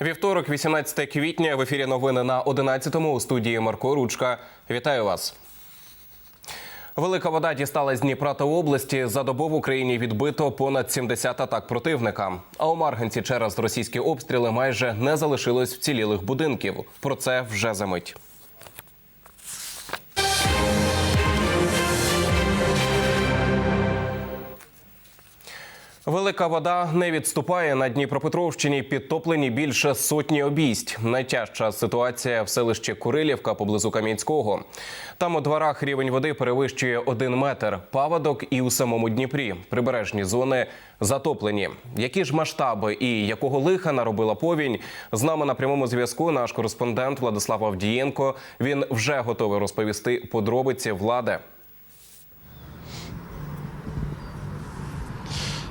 Вівторок, 18 квітня. В ефірі новини на 11-му у студії Марко Ручка. Вітаю вас. Велика вода дістала з Дніпра та області. За добу в Україні відбито понад 70 атак противника. А у Марганці через російські обстріли майже не залишилось вцілілих будинків. Про це вже за мить. Велика вода не відступає на Дніпропетровщині. Підтоплені більше сотні обійсть. Найтяжча ситуація в селищі Курилівка поблизу Кам'янського. Там у дворах рівень води перевищує один метр. Паводок і у самому Дніпрі. Прибережні зони затоплені. Які ж масштаби і якого лиха наробила повінь? З нами на прямому зв'язку наш кореспондент Владислав Авдієнко. Він вже готовий розповісти подробиці влади.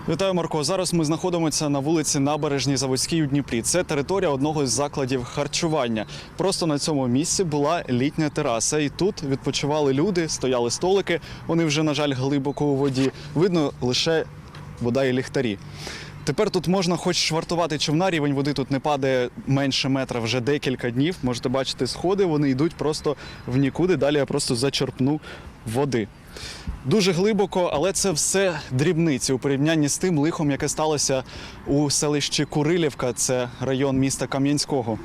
Вітаю, Марко. Зараз ми знаходимося на вулиці Набережній Заводській у Дніпрі. Це територія одного з закладів харчування. Просто на цьому місці була літня тераса, і тут відпочивали люди, стояли столики. Вони вже, на жаль, глибоко у воді. Видно лише вода і ліхтарі. Тепер тут можна хоч швартувати човна, рівень води тут не падає менше метра вже декілька днів. Можете бачити сходи, вони йдуть просто в нікуди. Далі я просто зачерпну води. Дуже глибоко, але це все дрібниці у порівнянні з тим лихом, яке сталося у селищі Курилівка, це район міста Кам'янського.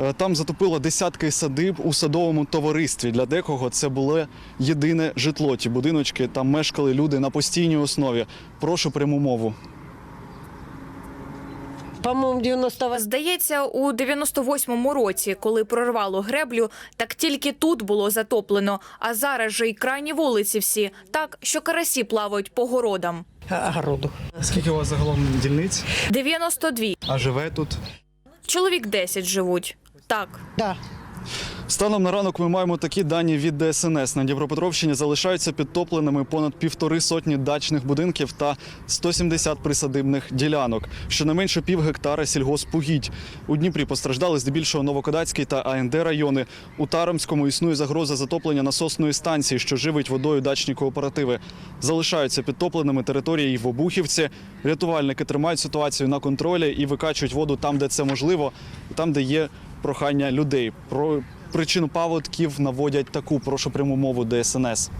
Е, Там затопило десятки садиб у садовому товаристві. Для декого це було єдине житло. Ті будиночки там мешкали люди на постійній основі. Прошу пряму мову. По-моему, 98 Здається, у 98-му році, коли прорвало греблю, так тільки тут було затоплено. А зараз же й крайні вулиці всі, так що карасі плавають по городам. огороду. Скільки у вас загалом дільниць? 92. А живе тут? Чоловік 10 живуть. Так. Да. Станом на ранок ми маємо такі дані від ДСНС. На Дніпропетровщині залишаються підтопленими понад півтори сотні дачних будинків та 170 присадибних ділянок. Щонайменше пів гектара сільгоспугідь. У Дніпрі постраждали здебільшого Новокодацький та АНД райони. У Тарамському існує загроза затоплення насосної станції, що живить водою дачні кооперативи. Залишаються підтопленими території і в Обухівці. Рятувальники тримають ситуацію на контролі і викачують воду там, де це можливо, там, де є прохання людей. Про причину паводків наводять таку прошу пряму мову ДСНС.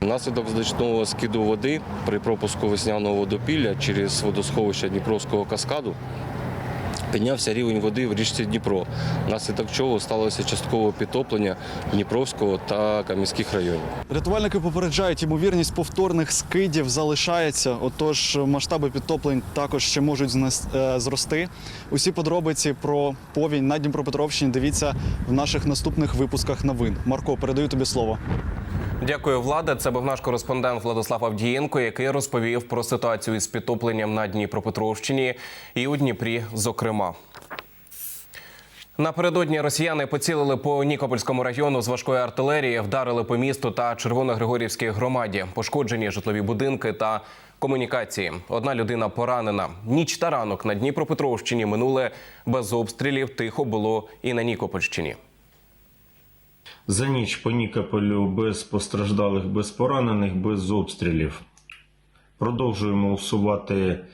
Внаслідок значного скиду води при пропуску весняного водопілля через водосховище Дніпровського каскаду піднявся рівень води в річці Дніпро, внаслідок чого сталося часткове підтоплення Дніпровського та Кам'янських районів. Рятувальники попереджають, ймовірність повторних скидів залишається. Отож, масштаби підтоплень також ще можуть е, зрости. Усі подробиці про повінь на Дніпропетровщині дивіться в наших наступних випусках новин. Марко, передаю тобі слово. Дякую, влада. Це був наш кореспондент Владислав Авдієнко, який розповів про ситуацію із підтопленням на Дніпропетровщині і у Дніпрі, зокрема. Напередодні росіяни поцілили по Нікопольському району з важкої артилерії, вдарили по місту та Червоногригорівській громаді. Пошкоджені житлові будинки та комунікації. Одна людина поранена. Ніч та ранок на Дніпропетровщині минули без обстрілів. Тихо було і на Нікопольщині. За ніч по Нікополю без постраждалих, без поранених, без обстрілів. Продовжуємо усувати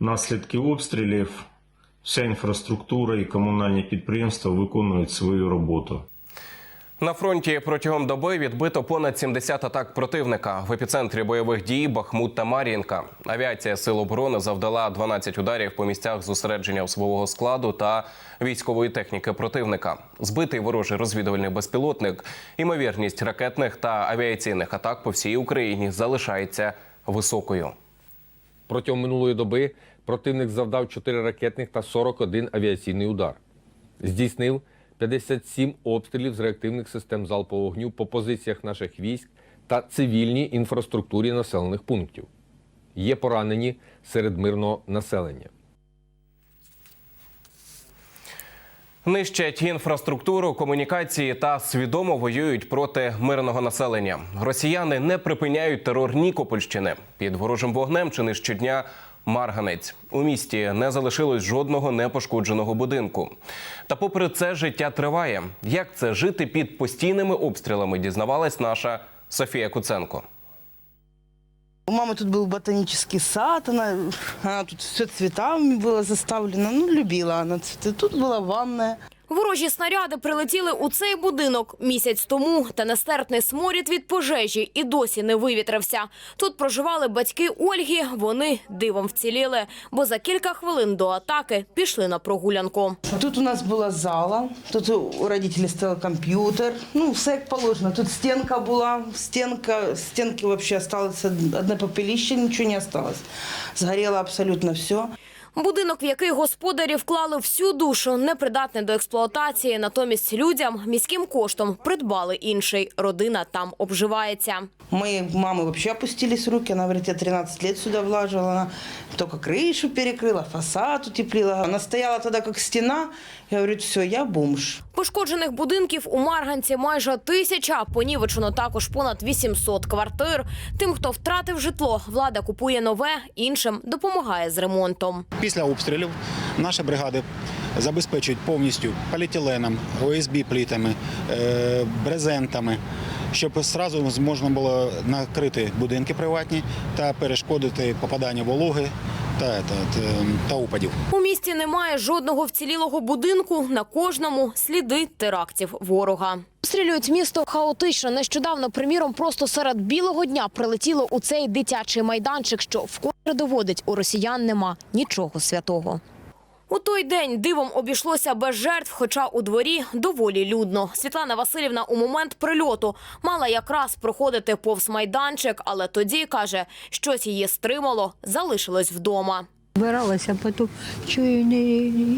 наслідки обстрілів. Вся інфраструктура і комунальні підприємства виконують свою роботу. На фронті протягом доби відбито понад 70 атак противника. В епіцентрі бойових дій Бахмут та Мар'їнка. Авіація Сил оборони завдала 12 ударів по місцях зосередження особового складу та військової техніки противника. Збитий ворожий розвідувальний безпілотник. Імовірність ракетних та авіаційних атак по всій Україні залишається високою. Протягом минулої доби противник завдав 4 ракетних та 41 авіаційний удар. Здійснив 57 обстрілів з реактивних систем залпового вогню по позиціях наших військ та цивільній інфраструктурі населених пунктів. Є поранені серед мирного населення. Нищать інфраструктуру, комунікації та свідомо воюють проти мирного населення. Росіяни не припиняють терор Нікопольщини. Під ворожим вогнем чи не щодня Марганець. У місті не залишилось жодного непошкодженого будинку. Та попри це життя триває. Як це жити під постійними обстрілами, дізнавалась наша Софія Куценко. У мамы тут был ботанический сад, она, она тут все цветами было заставлено. Ну, любила она цветы. Тут была ванная. Ворожі снаряди прилетіли у цей будинок місяць тому, та нестерпний сморід від пожежі і досі не вивітрився. Тут проживали батьки Ольги. Вони дивом вціліли, бо за кілька хвилин до атаки пішли на прогулянку. Тут у нас была зала, тут у родителей стоял компьютер. Ну, все як положено. Тут стенка была, стенка, стенки вообще осталось одне попелище, ничего не осталось. Сгорело абсолютно все. Будинок, в який господарі вклали всю душу, непридатний до експлуатації. Натомість людям міським коштом придбали інший. Родина там обживається. Моей мамы вообще опустились руки. Она говорит, я 13 лет сюда влаживала. Она только крышу перекрыла, фасад утеплила. Она стояла тогда как стена. Я говорю, все, я бомж. Пошкоджених будинків у Марганці майже тисяча. Понівечено також понад 800 квартир. Тим, хто втратив житло, влада купує нове, іншим допомагає з ремонтом. Після обстрілів наші бригади забезпечують повністю поліетиленом, ОСБ плітами, е, брезентами, щоб одразу можна було накрити будинки приватні та перешкодити попадання вологи та, та, та, та опадів. У місті немає жодного вцілілого будинку. На кожному сліди терактів ворога. Обстрілюють місто хаотично. Нещодавно, приміром, просто серед білого дня прилетіло у цей дитячий майданчик, що вкотре доводить у росіян нема нічого святого. У той день дивом обійшлося без жертв, хоча у дворі доволі людно. Світлана Васильівна у момент прильоту мала якраз проходити повз майданчик, але тоді каже, щось її стримало, залишилось вдома. Збиралася, потім чую, не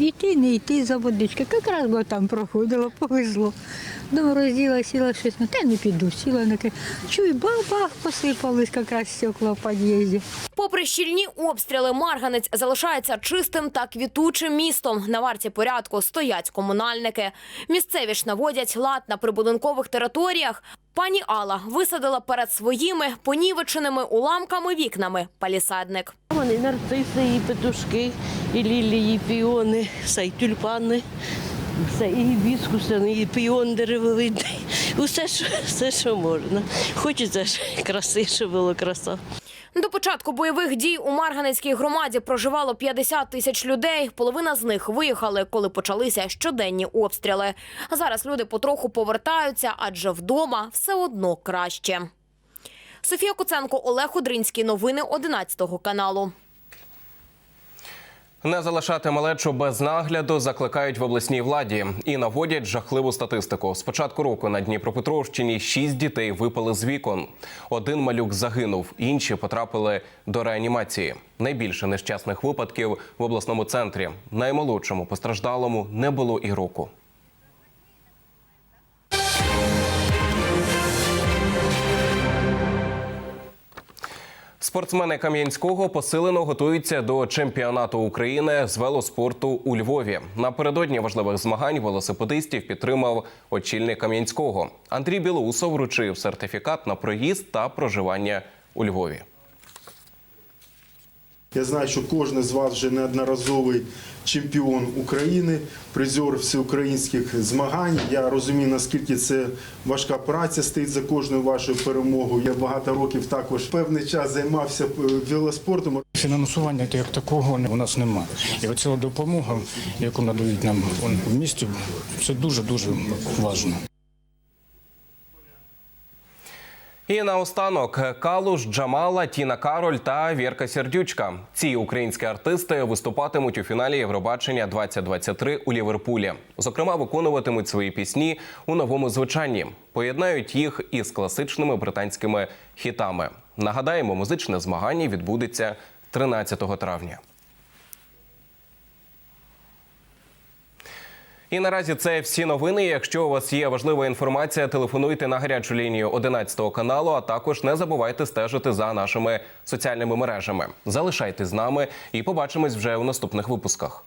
йти, не йти за водички. Якраз бо там проходила, повезло. Думаю, розділа, сіла щось, ну та не піду, сіла на Чую, бах-бах, посипались якраз стекла в під'їзді. Попри щільні обстріли, Марганець залишається чистим та квітучим містом. На варті порядку стоять комунальники. Місцеві ж наводять лад на прибудинкових територіях. Пані Алла висадила перед своїми понівеченими уламками вікнами палісадник. Вони нарциси, і петушки, і лілії, і піони, все, і тюльпани, все, і віскусини, і піон деревовидний. Усе, що, все, що можна. Хочеться ж краси, щоб було краса. До початку бойових дій у Марганецькій громаді проживало 50 тисяч людей. Половина з них виїхали, коли почалися щоденні обстріли. Зараз люди потроху повертаються, адже вдома все одно краще. Софія Куценко, Олег Одринський. Новини 11 каналу. Не залишати малечу без нагляду закликають в обласній владі і наводять жахливу статистику. З початку року на Дніпропетровщині шість дітей випали з вікон. Один малюк загинув, інші потрапили до реанімації. Найбільше нещасних випадків в обласному центрі. Наймолодшому постраждалому не було і року. Спортсмени Кам'янського посилено готуються до чемпіонату України з велоспорту у Львові. Напередодні важливих змагань велосипедистів підтримав очільник Кам'янського. Андрій Білоусов вручив сертифікат на проїзд та проживання у Львові. Я знаю, що кожен з вас вже неодноразовий чемпіон України, призер всеукраїнських змагань. Я розумію, наскільки це важка праця стоїть за кожною вашою перемогою. Я багато років також певний час займався е, велоспортом. Фінансування як такого у нас немає. І оця допомога, яку надають нам в місті, це дуже-дуже важливо. І наостанок Калуш, Джамала, Тіна Кароль та Вірка Сердючка. Ці українські артисти виступатимуть у фіналі Євробачення 2023 у Ліверпулі. Зокрема, виконуватимуть свої пісні у новому звучанні. Поєднають їх із класичними британськими хітами. Нагадаємо, музичне змагання відбудеться 13 травня. І наразі це всі новини. Якщо у вас є важлива інформація, телефонуйте на гарячу лінію 11 каналу. А також не забувайте стежити за нашими соціальними мережами. Залишайтесь з нами і побачимось вже у наступних випусках.